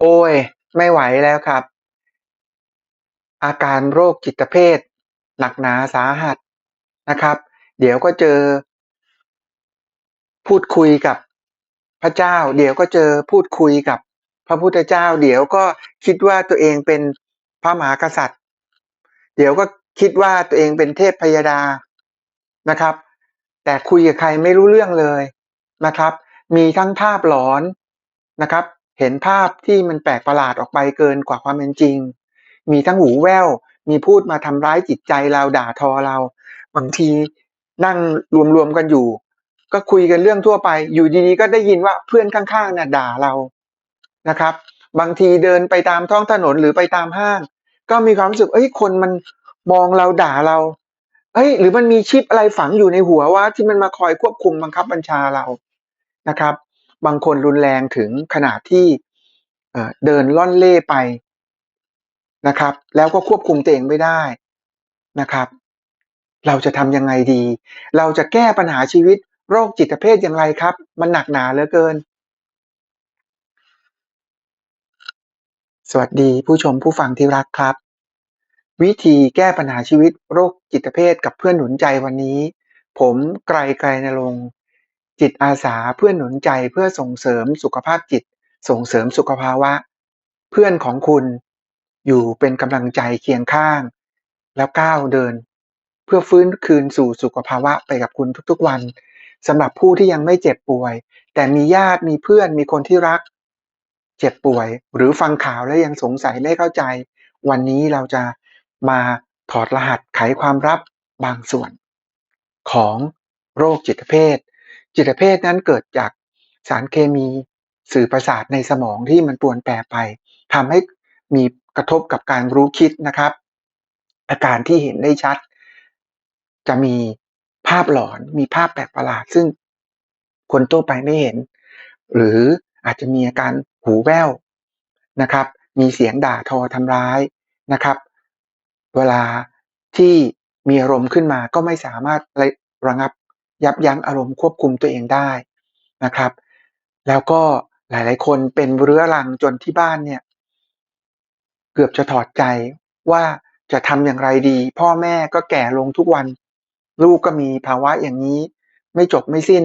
โอ้ย ไม่ไหวแล้วครับ อาการโรคจิตเภทหนักหนาสาหัสนะครับ เดี๋ยวก็เจอ พูดคุยกับพระเจ้า เดี๋ยวก็เจอพูดคุยกับพระพุทธเจ้า เดี๋ยวก็คิดว่าตัวเองเป็นพระมหากษัตริย์ เดี๋ยวก็คิดว่าตัวเองเป็นเทพพยดานะครับ แต่คุยกับใครไม่รู้เรื่องเลยนะครับ มีทั้งภาพหลอนนะครับ เห็นภาพที่มันแปลกประหลาดออกไปเกินกว่าความเป็นจริง มีทั้งหูแว่ว มีพูดมาทำร้ายจิตใจเราด่าทอเรา บางทีนั่งรวมๆกันอยู่ ก็คุยกันเรื่องทั่วไป อยู่ดีๆก็ได้ยินว่าเพื่อนข้างๆน่ะด่าเรา นะครับ บางทีเดินไปตามท้องถนนหรือไปตามห้าง ก็มีความรู้สึก เอ้ย คนมันมองเราด่าเรา เอ้ย หรือมันมีชิปอะไรฝังอยู่ในหัวว่าที่มันมาคอยควบคุมบังคับบัญชาเรา นะครับ บางคนรุนแรงถึงขนาดที่เดินล่อนเล่ไปนะครับ แล้วก็ควบคุมตัวเองไม่ได้นะครับ เราจะทำยังไงดี เราจะแก้ปัญหาชีวิตโรคจิตเภทอย่างไรครับ มันหนักหนาเหลือเกิน สวัสดีผู้ชมผู้ฟังที่รักครับ วิธีแก้ปัญหาชีวิตโรคจิตเภทกับเพื่อนหนุนใจวันนี้ ผมไกลไกลนรง จิตอาสาเพื่อนหนุนใจเพื่อส่งเสริมสุขภาพจิต ส่งเสริมสุขภาวะ เพื่อนของคุณอยู่เป็นกำลังใจเคียงข้าง แล้วก้าวเดิน เพื่อฟื้นคืนสู่สุขภาวะไปกับคุณทุกๆวันสำหรับผู้ที่ยังไม่เจ็บป่วย แต่มีญาติมีเพื่อนมีคนที่รัก เจ็บป่วย หรือฟังข่าวแล้วยังสงสัยไม่เข้าใจ วันนี้เราจะมาถอดรหัสไขความลับบางส่วน ของโรคจิตเภท จิตเภทนั้นเกิดจากสารเคมีสื่อประสาทในสมองที่มันปวนแปรไปทำให้มีกระทบกับการรู้คิดนะครับ อาการที่เห็นได้ชัด จะมีภาพหลอนมีภาพแปลกประหลาด ซึ่งคนทั่วไปไม่เห็น หรืออาจจะมีอาการหูแว่วนะครับ มีเสียงด่าทอทำร้ายนะครับ เวลาที่มีอารมณ์ขึ้นมาก็ไม่สามารถระงับ ยับยั้งอารมณ์ควบคุมตัวเองได้นะครับ แล้วก็หลายๆ คนเป็นเรื้อรังจนที่บ้านเนี่ยเกือบจะถอดใจว่าจะทำอย่างไรดี พ่อแม่ก็แก่ลงทุกวัน ลูกก็มีภาวะอย่างนี้ ไม่จบไม่สิ้น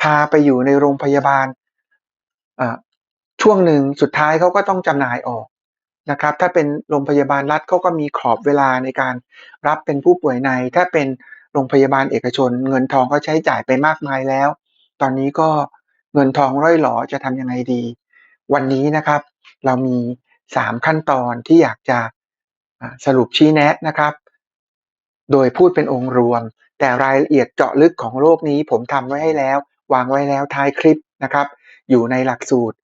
พาไปอยู่ในโรงพยาบาลช่วงหนึ่งสุดท้ายเขาก็ต้องจำหน่ายออกนะครับ ถ้าเป็นโรงพยาบาลรัฐเขาก็มีขอบเวลาในการรับเป็นผู้ป่วยใน ถ้าเป็น โรงพยาบาลเอกชน เงินทองก็ใช้จ่ายไปมากมายแล้ว ตอนนี้ก็เงินทองร่อยหลอจะทำยังไงดี วันนี้นะครับ เรามี 3 ขั้นตอนที่อยากจะสรุปชี้แนะนะครับ โดยพูดเป็นองค์รวม แต่รายละเอียดเจาะลึกของโรคนี้ผมทำไว้ให้แล้ว วางไว้แล้วท้ายคลิปนะครับ อยู่ในหลักสูตร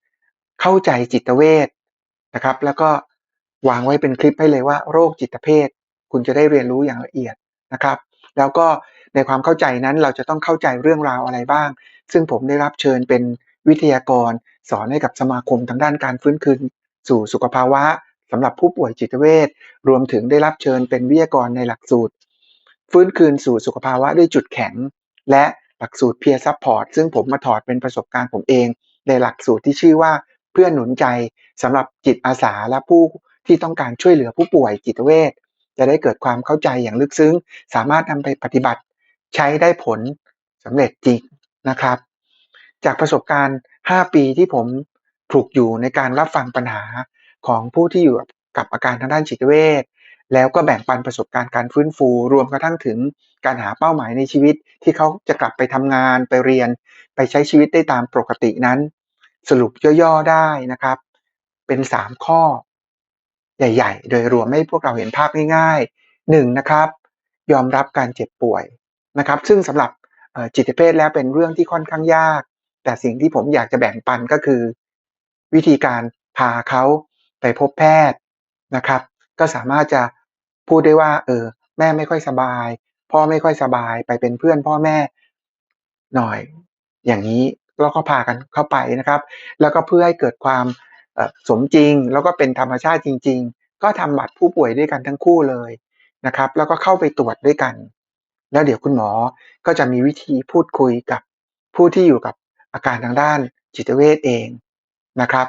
เข้าใจจิตเวชนะครับ แล้วก็วางไว้เป็นคลิปให้เลยว่าโรคจิตเภท คุณจะได้เรียนรู้อย่างละเอียดนะครับ แล้วก็ในความเข้าใจนั้นเราจะต้องเข้าใจเรื่องราวอะไรบ้าง ซึ่งผมได้รับเชิญเป็นวิทยากร สอนให้กับสมาคมทางด้านการฟื้นคืน สู่สุขภาวะสำหรับผู้ป่วยจิตเวชรวมถึงได้รับเชิญเป็นวิทยากรในหลักสูตร ฟื้นคืนสู่สุขภาวะด้วยจุดแข็ง และหลักสูตรเพียร์ซัพพอร์ตซึ่งผมมาถอดเป็นประสบการณ์ผมเอง ในหลักสูตรที่ชื่อว่าเพื่อนหนุนใจสำหรับจิตอาสาและผู้ที่ต้องการช่วยเหลือผู้ป่วยจิตเวช จะได้เกิดความเข้าใจอย่างลึกซึ้ง สามารถนำไปปฏิบัติใช้ได้ผลสำเร็จจริงนะครับ จากประสบการณ์ 5 ปีที่ผมถูกอยู่ในการรับฟังปัญหาของผู้ที่อยู่กับอาการทางด้านจิตเวชแล้วก็แบ่งปันประสบการณ์การฟื้นฟู รวมกระทั่งถึงการหาเป้าหมายในชีวิต ที่เขาจะกลับไปทำงานไปเรียน ไปใช้ชีวิตได้ตามปกตินั้น สรุปย่อๆได้นะครับ เป็น 3 ข้อ ใหญ่ ๆ โดยรวมให้พวกเราเห็นภาพง่ายๆ 1. นะครับ ยอมรับการเจ็บป่วยนะครับ ซึ่งสำหรับจิตเภทแล้วเป็นเรื่องที่ค่อนข้างยาก แต่สิ่งที่ผมอยากจะแบ่งปันก็คือ วิธีการพาเขาไปพบแพทย์นะครับ ก็สามารถจะพูดได้ว่า เออ แม่ไม่ค่อยสบาย พ่อไม่ค่อยสบายไปเป็นเพื่อนพ่อแม่หน่อย อย่างนี้แล้วก็พากันเข้าไปนะครับ แล้วก็เพื่อให้เกิดความ สมจริงแล้วก็เป็นธรรมชาติจริง ๆ ก็ทำบัตรผู้ป่วยด้วยกันทั้งคู่เลยนะครับ แล้วก็เข้าไปตรวจด้วยกัน แล้วเดี๋ยวคุณหมอก็จะมีวิธีพูดคุยกับผู้ที่อยู่กับอาการทางด้านจิตเวชเองนะครับ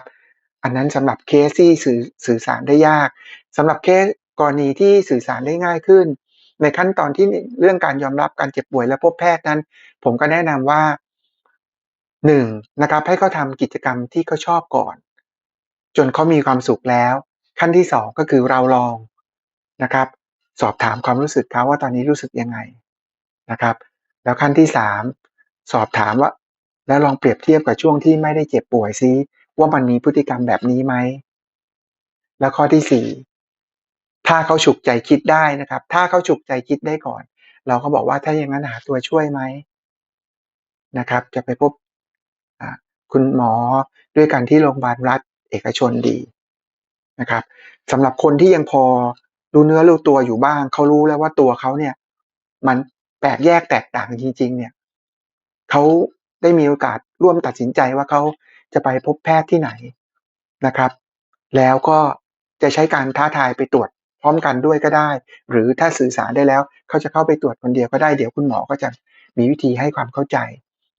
อันนั้นสำหรับเคสที่สื่อสื่อสารได้ยากสำหรับเคสกรณีที่สื่อสารได้ง่ายขึ้น ในขั้นตอนที่เรื่องการยอมรับการเจ็บป่วยและพบแพทย์นั้น ผมก็แนะนำว่าหนึ่งนะครับให้เขาทำกิจกรรมที่เขาชอบก่อน จนเขามีความสุขแล้ว ขั้นที่สองก็คือเราลองนะครับ สอบถามความรู้สึกเขาว่าตอนนี้รู้สึกยังไงนะครับ แล้วขั้นที่สามสอบถามว่า แล้วลองเปรียบเทียบกับช่วงที่ไม่ได้เจ็บป่วยซิว่ามันมีพฤติกรรมแบบนี้ไหมแล้วข้อที่สี่ถ้าเขาฉุกใจคิดได้นะครับ ถ้าเขาฉุกใจคิดได้ก่อน เราก็บอกว่าถ้าอย่างนั้นหาตัวช่วยไหมนะครับ จะไปพบคุณหมอด้วยกันที่โรงพยาบาลรัฐ เอกชนดีนะครับสำหรับคนที่ยังพอรู้เนื้อรู้ตัวอยู่บ้าง เขารู้แล้วว่าตัวเขาเนี่ย มันแปลกแยกแตกต่างจริง ๆ เนี่ยเขาได้มีโอกาสร่วมตัดสินใจว่าเขาจะไปพบแพทย์ที่ไหนนะครับ แล้วก็จะใช้การท้าทายไปตรวจพร้อมกันด้วยก็ได้ หรือถ้าสื่อสารได้แล้ว เขาจะเข้าไปตรวจคนเดียวก็ได้เดี๋ยวคุณหมอก็จะมีวิธีให้ความเข้าใจ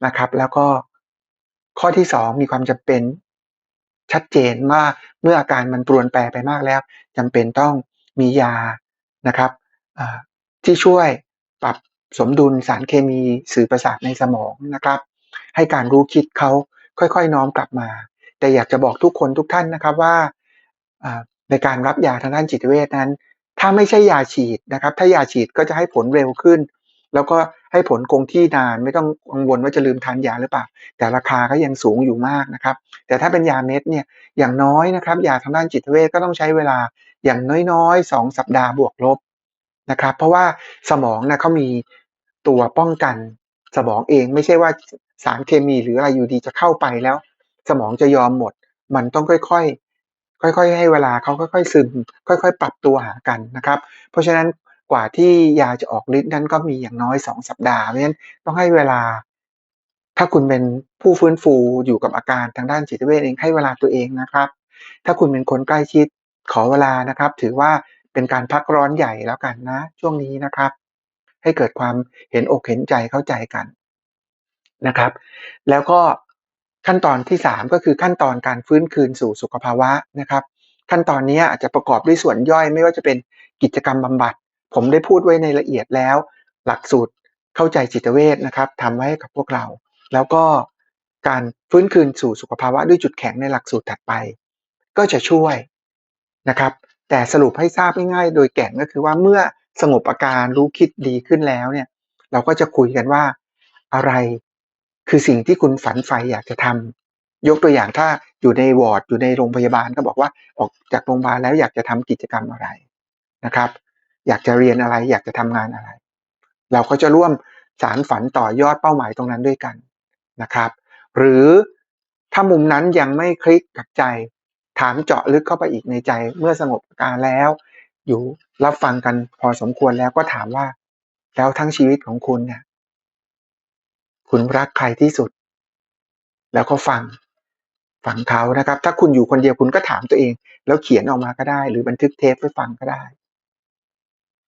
นะครับ แล้วก็ข้อที่สองมีความจำเป็น ชัดเจนว่าเมื่ออาการมันปรวนแปรไปมากแล้วจำเป็นต้องมียานะครับที่ช่วยปรับสมดุลสารเคมีสื่อประสาทในสมองนะครับ ให้การรู้คิดเขาค่อยๆ น้อมกลับมา แต่อยากจะบอกทุกคนทุกท่านนะครับว่าในการรับยาทางด้านจิตเวชนั้น ถ้าไม่ใช่ยาฉีดนะครับ ถ้ายาฉีดก็จะให้ผลเร็วขึ้น แล้วก็ ให้ผลคงที่นานไม่ต้องกังวลว่าจะลืมทานยาหรือเปล่า แต่ราคาก็ยังสูงอยู่มากนะครับ แต่ถ้าเป็นยาเม็ดเนี่ยอย่างน้อยนะครับยาทางด้านจิตเวชก็ต้องใช้เวลาอย่างน้อยๆ 2 สัปดาห์บวกลบนะครับเพราะว่าสมองนะเขามีตัวป้องกันสมองเองไม่ใช่ว่าสารเคมีหรืออะไรอยู่ดีจะเข้าไปแล้ว สมองจะยอมหมด มันต้องค่อยๆ ค่อยๆ ให้เวลาเขาค่อยๆซึม ค่อยๆ ปรับตัวหากันนะครับ เพราะฉะนั้น กว่าที่ยาจะออกฤทธิ์นั้นก็มีอย่างน้อย 2 สัปดาห์ เพราะฉะนั้นต้องให้เวลา ถ้าคุณเป็นผู้ฟื้นฟูอยู่กับอาการทางด้านจิตเวชเองให้เวลาตัวเองนะครับ ถ้าคุณเป็นคนใกล้ชิดขอเวลานะครับ ถือว่าเป็นการพักร้อนใหญ่แล้วกันนะ ช่วงนี้นะครับ ให้เกิดความเห็นอกเห็นใจเข้าใจกันนะครับ แล้วก็ขั้นตอนที่ 3 ก็คือขั้นตอนการฟื้นคืนสู่สุขภาวะนะครับ ขั้นตอนนี้อาจจะประกอบด้วยส่วนย่อยไม่ว่าจะเป็นกิจกรรมบำบัด ผมได้พูดไว้ในละเอียดแล้ว หลักสูตรเข้าใจจิตเวชนะครับทำไว้กับพวกเรา แล้วก็การฟื้นคืนสู่สุขภาวะด้วยจุดแข็งในหลักสูตรถัดไป ก็จะช่วยนะครับ แต่สรุปให้ทราบง่ายๆโดยแก่นก็คือว่าเมื่อสงบอาการรู้คิดดีขึ้นแล้วเนี่ย เราก็จะคุยกันว่าอะไรคือสิ่งที่คุณฝันใฝ่อยากจะทำยกตัวอย่างถ้าอยู่ในวอร์ดอยู่ในโรงพยาบาลก็บอกว่าออกจากโรงพยาบาลแล้วอยากจะทำกิจกรรมอะไรนะครับ อยากจะเรียนอะไร อยากจะทำงานอะไร เราก็จะร่วมสารฝันต่อยอดเป้าหมายตรงนั้นด้วยกันนะครับ หรือถ้ามุมนั้นยังไม่คลิกกับใจ ถามเจาะลึกเข้าไปอีกในใจ เมื่อสงบการแล้ว อยู่รับฟังกันพอสมควรแล้วก็ถามว่า แล้วทั้งชีวิตของคุณเนี่ยคุณรักใครที่สุด แล้วก็ฟังฟังเขานะครับ ถ้าคุณอยู่คนเดียวคุณก็ถามตัวเอง แล้วเขียนออกมาก็ได้ หรือบันทึกเทปไว้ฟังก็ได้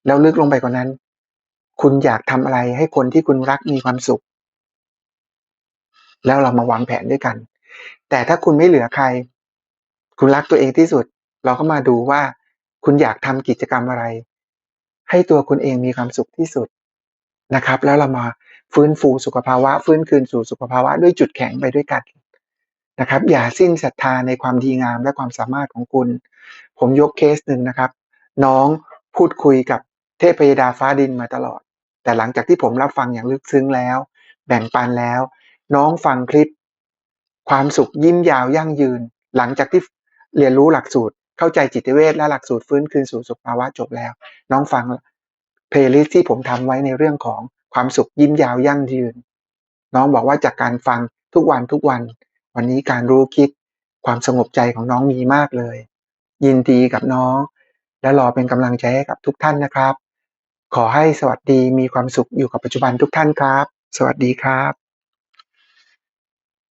แล้วลึกลงไปกว่านั้น คุณอยากทำอะไรให้คนที่คุณรักมีความสุข แล้วเรามาวางแผนด้วยกัน แต่ถ้าคุณไม่เหลือใคร คุณรักตัวเองที่สุด เราก็มาดูว่า คุณอยากทำกิจกรรมอะไร ให้ตัวคุณเองมีความสุขที่สุดนะครับ แล้วเรามาฟื้นฟูสุขภาวะ ฟื้นคืนสู่สุขภาวะด้วยจุดแข็งไปด้วยกันนะครับ อย่าสิ้นศรัทธาในความดีงามและความสามารถของคุณ ผมยกเคสหนึ่งนะครับ น้องพูดคุยกับ เทพยดาฟ้าดินมาตลอด แต่หลังจากที่ผมรับฟังอย่างลึกซึ้งแล้ว แบ่งปันแล้ว น้องฟังคลิป ความสุขยิ้มยาวยั่งยืน หลังจากที่เรียนรู้หลักสูตร เข้าใจจิตเวชและหลักสูตรฟื้นคืนสู่สุขภาวะจบแล้ว น้องฟังเพลย์ลิสที่ผมทำไว้ในเรื่องของความสุขยิ้มยาวยั่งยืน น้องบอกว่าจากการฟังทุกวันทุกวัน วันนี้การรู้คิด ความสงบใจของน้องมีมากเลย ยินดีกับน้อง และรอเป็นกำลังใจให้กับทุกท่านนะครับ ขอให้สวัสดีมีความสุขอยู่กับปัจจุบันทุกท่านครับ สวัสดีครับ